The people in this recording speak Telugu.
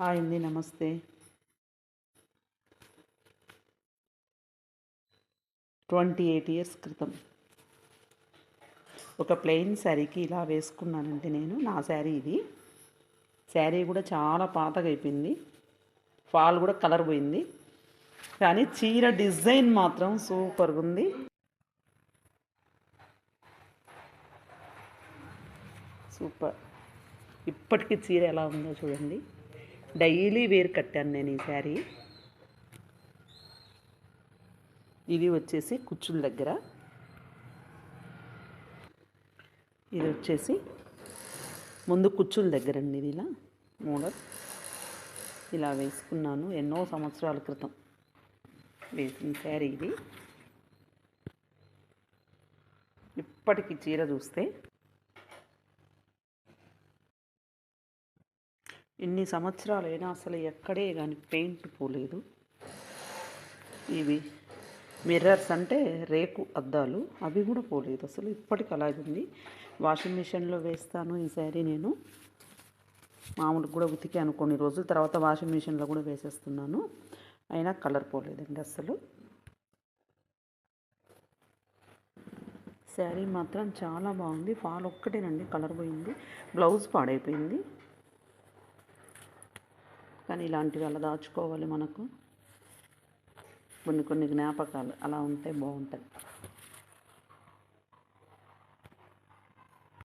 హాయ్ అండి నమస్తే. ట్వంటీ ఎయిట్ ఇయర్స్ క్రితం. ఒక ప్లెయిన్ శారీకి ఇలా వేసుకున్నానండి నేను నా శారీ ఇది. శారీ కూడా చాలా పాతగా అయిపోయింది. ఫాల్ కూడా కలర్ పోయింది. కానీ చీర డిజైన్ మాత్రం సూపర్గా ఉంది సూపర్. ఇప్పటికీ చీర ఎలా ఉందో చూడండి. డైలీ వేర్ కట్టాను నేను ఈ శారీ. ఇది వచ్చేసి కుచ్చుల దగ్గర. ఇది వచ్చేసి ముందు కుచ్చుల దగ్గర అండి ఇది ఇలా మోడల్. ఇలా వేసుకున్నాను ఎన్నో సంవత్సరాల క్రితం వేసిన శారీ ఇది. ఇప్పటికి చీర చూస్తే ఇన్ని సంవత్సరాలైనా అసలు ఎక్కడే కానీ పెయింట్ పోలేదు. ఇవి మిర్రర్స్ అంటే రేకు అద్దాలు అవి కూడా పోలేదు అసలు. ఇప్పటికి అలాగే ఉంది. వాషింగ్ మిషన్లో వేస్తాను ఈ శారీ నేను. మామూలుగా కూడా ఉతికాను కొన్ని రోజుల తర్వాత వాషింగ్ మిషన్లో కూడా వేసేస్తున్నాను. అయినా కలర్ పోలేదండి అసలు. శారీ మాత్రం చాలా బాగుంది. ఫాల్ ఒక్కటేనండి కలర్ పోయింది. బ్లౌజ్ పాడైపోయింది. కానీ ఇలాంటివి అలా దాచుకోవాలి మనకు. కొన్ని కొన్ని జ్ఞాపకాలు అలా ఉంటే బాగుంటుంది.